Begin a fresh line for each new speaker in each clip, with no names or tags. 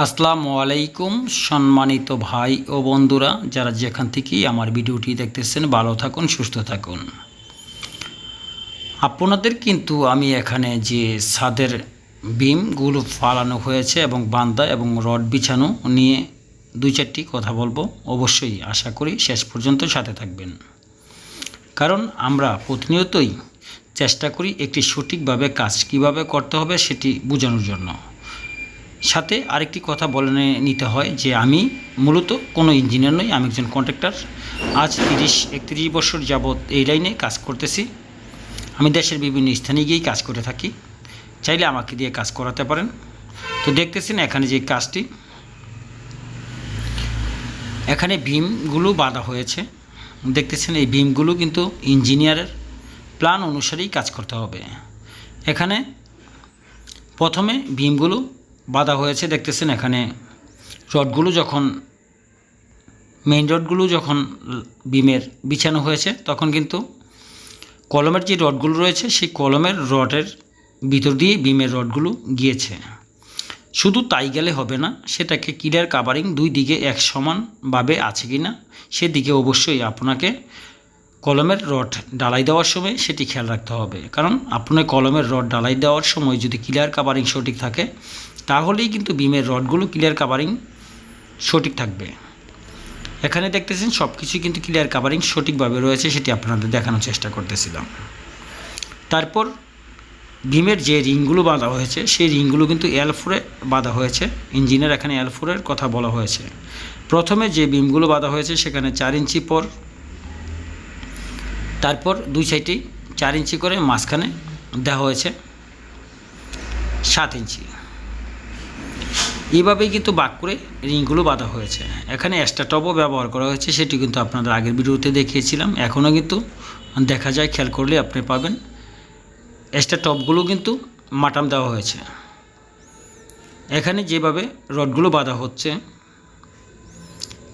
আসসালামু আলাইকুম, সম্মানিত ভাই ও বন্ধুরা, যারা যেখান থেকেই আমার ভিডিওটি দেখতেছেন, ভালো থাকুন, সুস্থ থাকুন। আপনাদের কিন্তু আমি এখানে যে ছাদের বিমগুলো ফালানো হয়েছে এবং বান্দা এবং রড বিছানো নিয়ে দুই চারটি কথা বলব, অবশ্যই আশা করি শেষ পর্যন্ত সাথে থাকবেন। কারণ আমরা প্রতিনিয়তই চেষ্টা করি একটি সঠিকভাবে কাজ কীভাবে করতে হবে সেটি বোঝানোর জন্য। সাথে আরেকটি কথা বলে নিতে হয় যে আমি মূলত কোনো ইঞ্জিনিয়ার নই, আমি একজন কন্ট্রাক্টর। আজ তিরিশ, একত্রিশ বছর যাবৎ এই লাইনে কাজ করতেছি। আমি দেশের বিভিন্ন স্থানে গিয়েই কাজ করে থাকি। চাইলে আমাকে দিয়ে কাজ করাতে পারেন। তো দেখতেছেন এখানে যে কাজটি। এখানে ভীমগুলো বাঁধা হয়েছে। দেখতেছেন এই ভীমগুলো কিন্তু ইঞ্জিনিয়ারের প্ল্যান অনুসারেই কাজ করতে হবে। এখানে প্রথমে ভীমগুলো বাঁধা হয়েছে, দেখতেছেন এখানে। রডগুলো যখন মেইন রডগুলো যখন বিমের বিছানো হয়েছে, তখন কিন্তু কলমের যে রডগুলো রয়েছে, সেই কলমের রডের ভিতর দিয়ে বিমের রডগুলো গিয়েছে। শুধু তাই গেলে হবে না, সেটাকে কিলার কাভারিং দুই দিকে এক সমানভাবে আছে কি না সেদিকে অবশ্যই আপনাকে কলমের রড ডালাই দেওয়ার সময় সেটি খেয়াল রাখতে হবে। কারণ আপনার কলমের রড ডালাই দেওয়ার সময় যদি ক্লিয়ার কাভারিং সঠিক থাকে তাহলেই কিন্তু বিমের রডগুলো ক্লিয়ার কাভারিং সঠিক থাকবে। এখানে দেখতেছেন সব কিছুই কিন্তু ক্লিয়ার কাভারিং সঠিকভাবে রয়েছে সেটি আপনাদের দেখানোর চেষ্টা করতেছিলাম। তারপর বিমের যে রিংগুলো বাঁধা হয়েছে, সেই রিংগুলো কিন্তু এল ফোরে বাঁধা হয়েছে। ইঞ্জিনের এখানে এল ফোরের কথা বলা হয়েছে। প্রথমে যে বিমগুলো বাঁধা হয়েছে সেখানে চার ইঞ্চি পর, তারপর দুই সাইডেই চার ইঞ্চি করে মাঝখানে দেওয়া হয়েছে সাত ইঞ্চি। এইভাবেই কিন্তু বাক করে রিংগুলো বাঁধা হয়েছে। এখানে এক্সট্রা টপও ব্যবহার করা হয়েছে, সেটি কিন্তু আপনাদের আগের ভিডিওতে দেখিয়েছিলাম। এখনও কিন্তু দেখা যায়, খেয়াল করলে আপনি পাবেন। এক্সট্রা টপগুলো কিন্তু মাটাম দেওয়া হয়েছে। এখানে যেভাবে রডগুলো বাঁধা হচ্ছে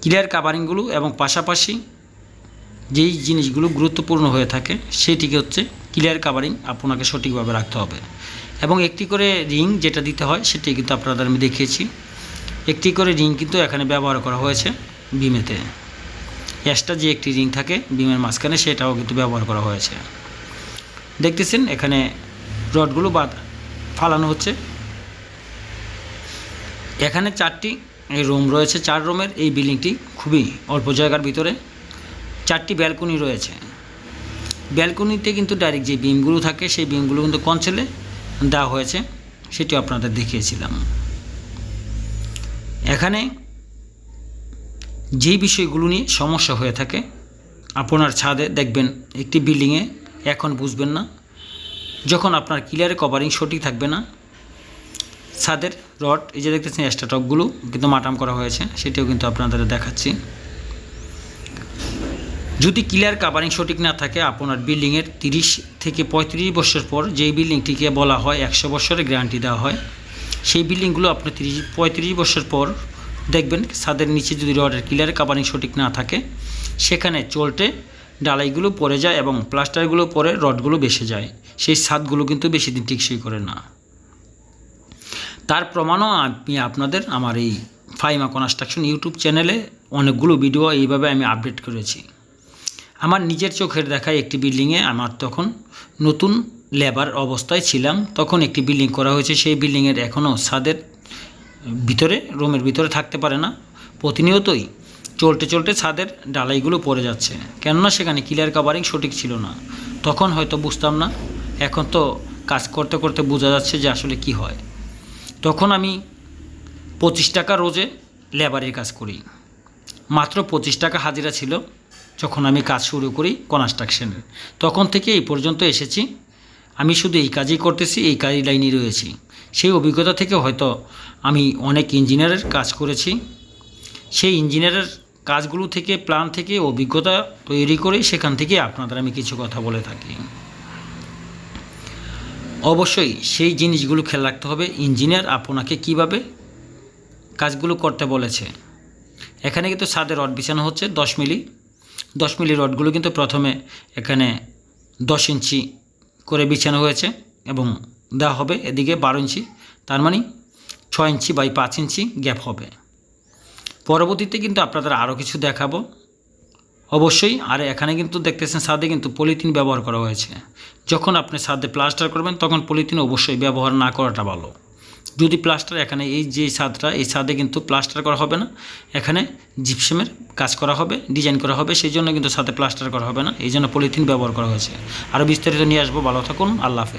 ক্লিয়ার কাভারিংগুলো এবং পাশাপাশি যেই জিনিসগুলো গুরুত্বপূর্ণ হয়ে থাকে, সেটিকে হচ্ছে ক্লিয়ার কাভারিং আপনাকে সঠিকভাবে রাখতে হবে। এবং একটি করে রিং যেটা দিতে হয়, সেটি কিন্তু আপনাদের আমি দেখিয়েছি। একটি করে রিং কিন্তু এখানে ব্যবহার করা হয়েছে বিমেতে। এক্সট্রা যে একটি রিং থাকে বিমের মাঝখানে, সেটাও কিন্তু ব্যবহার করা হয়েছে। দেখতেছেন এখানে রডগুলো বাদ ফালানো হচ্ছে। এখানে চারটি রুম রয়েছে, চার রুমের এই বিল্ডিংটি খুবই অল্প জায়গার ভিতরে। চারটি ব্যালকনি রয়েছে। ব্যালকনিতে কিন্তু ডাইরেক্ট যে বিমগুলো থাকে, সেই বিমগুলো কিন্তু কনসেলে দেওয়া হয়েছে সেটি আপনাদের দেখিয়েছিলাম। এখানে যে বিষয়গুলো নিয়ে সমস্যা হয়ে থাকে, আপনার ছাদে দেখবেন একটি বিল্ডিংয়ে এখন বুঝবেন না, যখন আপনার ক্লিয়ারে কভারিং সঠিক থাকবে না, ছাদের রড এই যে দেখতেছেন এক্সট্রা টপগুলো কিন্তু মাটাম করা হয়েছে, সেটিও কিন্তু আপনাদের দেখাচ্ছি। যদি ক্লিয়ার কাভারিং সঠিক না থাকে, আপনার বিল্ডিংয়ের তিরিশ থেকে পঁয়ত্রিশ বছর পর যেই বিল্ডিংটিকে বলা হয় একশো বছরের গ্যারান্টি দেওয়া হয়, সেই বিল্ডিংগুলো আপনার তিরিশ, পঁয়ত্রিশ বছর পর দেখবেন ছাদের নিচে যদি রডের ক্লিয়ার কাভারিং সঠিক না থাকে, সেখানে চলটে ডালাইগুলো পড়ে যায় এবং প্লাস্টারগুলো পরে রডগুলো বেসে যায়। সেই ছাদগুলো কিন্তু বেশি দিন টিকসই করে না। তার প্রমাণও আমি আপনাদের আমার এই ফাইমা কনস্ট্রাকশন ইউটিউব চ্যানেলে অনেকগুলো ভিডিও এইভাবে আমি আপডেট করেছি। আমার নিজের চোখের দেখায় একটি বিল্ডিংয়ে আমার তখন নতুন লেবার অবস্থায় ছিলাম। তখন একটি বিল্ডিং করা হয়েছে। সেই বিল্ডিংয়ের এখনও ছাদের ভিতরে রুমের ভিতরে থাকতে পারে না। প্রতিনিয়তই চলতে চলতে ছাদের ডালাইগুলো পড়ে যাচ্ছে। কেননা সেখানে ক্লিয়ার কাভারিং সঠিক ছিল না। তখন হয়তো বুঝতাম না। এখন তো কাজ করতে করতে বোঝা যাচ্ছে যে আসলে কি হয়। তখন আমি পঁচিশ টাকা রোজে লেবারের কাজ করি। মাত্র পঁচিশ টাকা হাজিরা ছিল। যখন আমি কাজ শুরু করি কনস্ট্রাকশনের। তখন থেকে এই পর্যন্ত এসেছি। আমি শুধু এই কাজই করতেছি, এই কাজই লাইনে রয়েছি। সেই অভিজ্ঞতা থেকে হয়তো আমি অনেক ইঞ্জিনিয়ারের কাজ করেছি। সেই ইঞ্জিনিয়ারের কাজগুলো থেকে, প্ল্যান থেকে, অভিজ্ঞতা তৈরি করে সেখান থেকে আপনাদের আমি কিছু কথা বলে থাকি। অবশ্যই সেই জিনিসগুলো খেয়াল রাখতে হবে, ইঞ্জিনিয়ার আপনাকে কীভাবে কাজগুলো করতে বলেছে। এখানে কিন্তু ছাদে রড বিছানো হচ্ছে দশ মিলি। দশ মিলি রডগুলো কিন্তু প্রথমে এখানে দশ ইঞ্চি করে বিছানো হয়েছে এবং দেওয়া হবে এদিকে বারো ইঞ্চি, তার মানে ছয় ইঞ্চি বাই পাঁচ ইঞ্চি গ্যাপ হবে। পরবর্তীতে কিন্তু আপনাদের আরও কিছু দেখাবো। অবশ্যই, আর এখানে কিন্তু দেখতেছেন ছাদে কিন্তু পলিথিন ব্যবহার করা হয়েছে। যখন আপনি ছাদে প্লাস্টার করবেন, তখন পলিথিন অবশ্যই ব্যবহার না করাটা ভালো। যদি প্লাস্টার, এখানে এই যে ছাদটা, এই ছাদে কিন্তু প্লাস্টার করা হবে না। এখানে জিপসেমের কাজ করা হবে, ডিজাইন করা হবে, সেই জন্য কিন্তু ছাদে প্লাস্টার করা হবে না। এই জন্য পলিথিন ব্যবহার করা হয়েছে। আরও বিস্তারিত নিয়ে আসব। ভালো থাকুন। আল্লাহ হাফেজ।